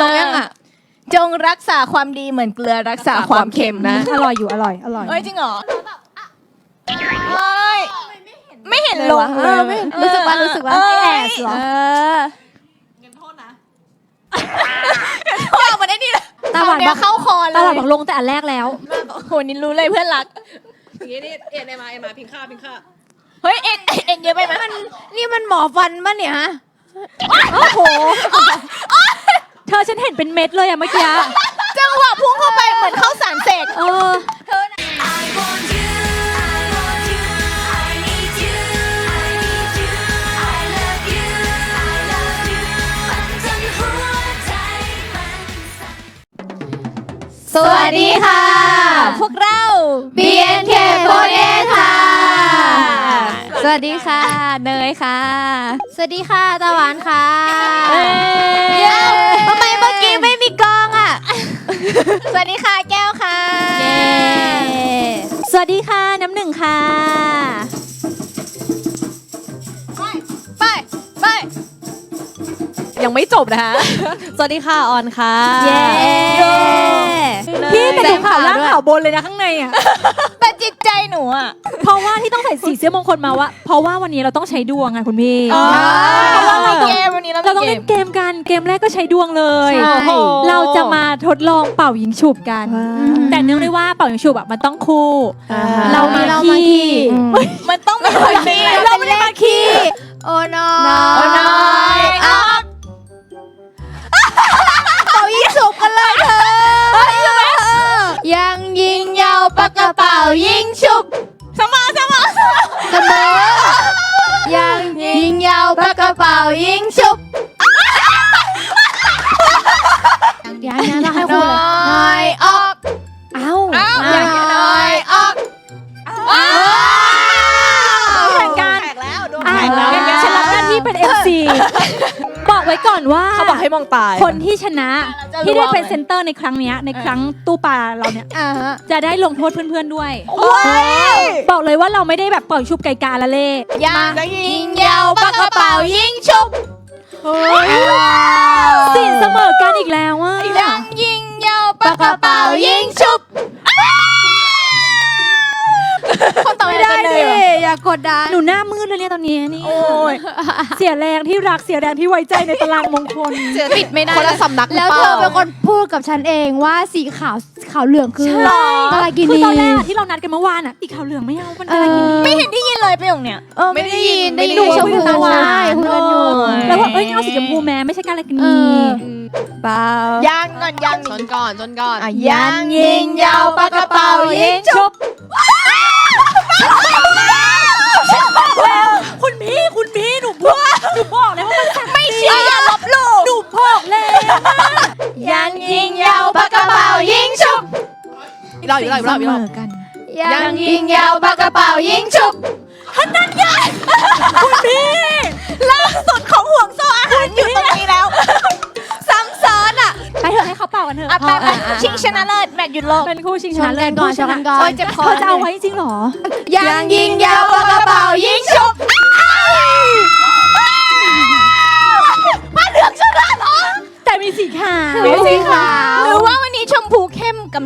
ลงยังอะ จงรักษาความดีเหมือนเกลือรักษาความเค็มนะ อร่อยอยู่อร่อยอร่อย เอ้ยจริงเหรอเอ้ยไม่เห็นลงเออไม่เห็นรู้สึกว่ารู้สึกว่าเอ้ย แอบเหรอเออเอามาได้ดีเลยตาหวานเดี๋บยอวกเข้าคอเลตาหวายนบอกลงแต่อันแรกแล้ว โหนี่รู้เลยเพื่อนรัก อย่างนี้นี่เอ็นเอ็มมาเอ็มมาพิงค่าพิงค่าเฮ้ยเอ็นเอ็นเยอะไปไหมนี่มันหมอฟันปะเนี่ยฮะโอ้โห เธอฉันเห็นเป็นเม็ดเลยอะเมื่อกี้ จังหวะพุ่งเข้าไปเหมือนเข้าสารเสก เออ I want you, I want you, I need you, I need you, I love you, I love you ฝันจนหัวใจมันสั่นสวัสดีค่ะ พวกเรา BNK48 วัสดีค่ะ เนยค่ะ สวัสดีค่ะตาหวานค่ะเย้ทำไมเมื่อกี้ไม่มีกองอะ สวัสดีค่ะแก้วค่ะสวัสดีค่ะน้ำหนึ่งค่ะ ไป ไป ยังไม่จบนะคะ สวัสดีค่ะ ออนค่ะ เย้ พี่แต่ดูข่าวล่างข่าวบนเลยนะข้างในอะ แต่จิตใจหนูอะ เพราะว่าที่ต้องใส่สีเสื้อมงคลมาว่า เพราะว่าวันนี้เราต้องใช้ดวงไงคุณพี่อ๋อเพราะว่าเราต้องเกมวันนี้เราเราต้องเกเล่มนเกมกันเกมแรกก็ใช้ดวงเลย ใช่ เราจะมาทดลองเป่ายิงฉุบกัน แต่เนื่องด้วยว่าเป่ายิงฉุบอะมันต้องคู่ เรามาเราขี้ มันต้องมีคนดีเราไม่ได้มาขี้ โอ้น้อย กกระเป๋ายิงฉุบเสมอเสมอเสมอยังยิงยาวปากกระเป๋ายิงฉุบยังยังต้องให้คู่เลยน้อยออกเอ้าอย่างน้อยออกแข่งกันแตกแล้วโดนอะแตกแล้วงั้นฉันรับหน้าที่เป็น MC บอกไว้ก่ อนว่าเขาบอกให้มองตาย คนที่ชนะที่ได้เป็นเซนเตอร์ในครั้งเนี้ยในครั้งตู้ปลาเราเนี่ยอ่าฮะจะได้ลงโทษเพื่อนๆด้วย ว้ายบอกเลยว่าเราไม่ได้แบบปล่อยชุบไก่กาละเล่ยังยิงยาวปากกระเป๋ายิงฉุบสินเสมอกันอีกแล้วอะยังยิงยาวปากกระเป๋ายิงฉุบ กดดันหนูหน้ามืดเลยเนี่ยตอนนี้นี่โอ้ยเสียแรงที่รักเสียแรงที่ไว้ใจในตารางมงคลเสียติดไม่ได้คนละสำนักแล้วเธอเป็นคนพูดกับฉันเองว่าสีขาวขาวเหลืองคือใช่อะไรกินคือดีตอนแรกอะที่เรานัดกันเมื่อวานอะอีกขาวเหลืองไม่เอามันอะไรกินดีไม่เห็นได้ยินเลยประโยคเนี้ย เออไม่ได้ยินไม่ได้ได้ยินยินชมพูคุยกันใช่คุยกันอยู่โอ้ยแล้วว่าเอ้ยเอาสีชมพูแม้ไม่ใช่การอะไรกินเอดีอเปล่ายังก่อนยังชนก่อนชนก่อน อะยังยิงยาวปากกระเป๋ายิงฉุบ อีกรอบอีกรอบอีกรอบอีกรอบยังยิงยาวปากกระเป๋ายิงฉุบคุณพี่ล่าสุดของห่วงโซ่อาหารอยู่ตรงนี้แล้ว ซ้ำซ้อนอะไปเถอะให้เขาเป่ากันเถอะอะไปไปชิงชนะเลิศแมตช์หยุดโลกเป็นคู่ชิงชนะเลิศนก่อนชนกันก่อน โอ้ยเจ็บคอจะเอาไว้จริงเหรอ ยังยิงยาวปากกระเป๋ายิงฉุบผ้า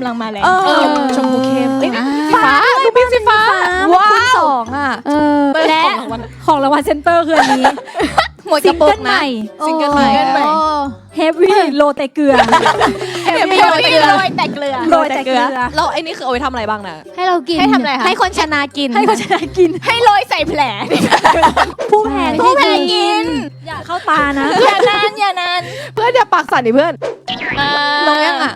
ำลังมาแรงเออ ชมพูเข้มเอ้ยฟ้าลูกพี่สีฟ้าว้าวคูณสองอะเออและของรางวัลเซนเตอร์คืออันนี้หมดกซิระงปุเกิกลใหนะม่ซิงเกิลใหม่ซิงเกิลใหม่เฮฟวี่โลเตเกลือเห็นมีโรยแต่เกลือโรยแต่เกลือแล้วไอ้นี่คือเอาไว้ทำอะไรบ้างนะให้เรากินให้ทำอะไรคะให้คนชนะกิน ให้คนชนะกิน ให้โรยใส่แผลผู้แพ้ผู้แพ้กิน อย่าเข้าตานะ อย่านานอย่านานเพื่อนอย่าปากสั่นดิเพื่อนลงยังอะ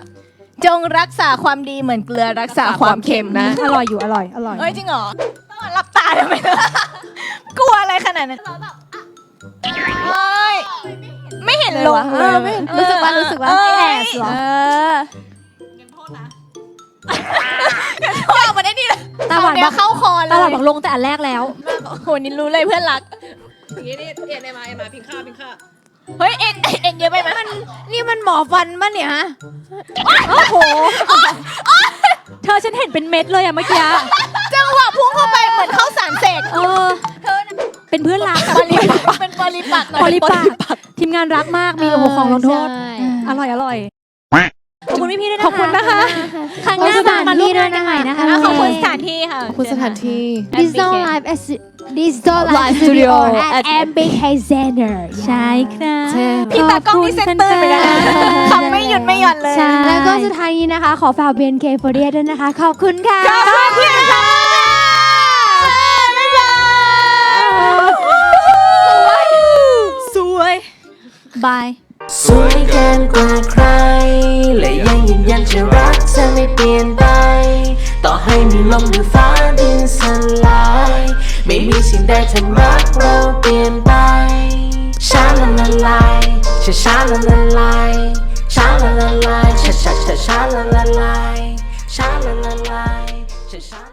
จงรักษาความดีเหมือนเกลือรักษาความเค็มนะ อร่อยอยู่อร่อยอร่อย เอ้ยจริงเหรอต้องหลับตาทำไมล่ะกลัวอะไรขนาดนั้นเอ้ยไม่เห็นลงเออไม่เห็นรู้สึกว่ารู้สึกว่าเอ้ยแอบเหรอ เอามาได้ดีเลยตาหวานเดี๋บยอวกเข้าคอเลตาหวายนบอกลงแต่อันแรกแล้ว โหนี่รู้เลยเพื่อนรัก อย่างนี้นี่เอ็นเอ็มมาเอ็มมาพิงค่าพิงค่า เฮ้ยเอ็นเอ็นเยอะไปไหมนี่มันหมอฟันปะเนี่ยฮะโอ้โห เธอฉันเห็นเป็นเม็ดเลยอะเมื่อกี้จังหวะพุ่งเข้าไปเหมือนเข้าสารเสกเออเป็นเพื่อนรักอะปริปักษ์เป็นปริปักษ์หน่อยปริปักษ์ทีมงานรักมากมีโอ้โหของลงโทษ ใช่ อร่อยอร่อยข อบคุณพี่ๆด้วยนะคะขอบคุณนะคะ ครั้งหน้ามามาร่วมงานกันใหม่นะคะขอบคุณสสถานที่ค่ะ ขอบคุณสถานที่ Digital Live as Digital Live Live Studio Studio at MBK Center ใช่ครับใช่พี่ตากล้องนี่เซ็นเตอร์ไปนะทำไม่หยุดไม่หย่อนเลยใช่แล้วก็สุดท้ายนี้นะคะ ขอฝาก BNK48 ด้วยนะคะ ขอบคุณค่ะ ขอบคุณค่ะบ๊ายบายสวยบายสวยเกินกว่าใคร จะรักเธอไม่เปลี่ยนไป ต่อให้มีลมหรือฟ้าดินสลาย ไม่มีสิ่งใดทำรักเราเปลี่ยนไปชาละละลายชาชาละละลายชาละละลายชาชาชาชาละละลายชาละละลายชาชา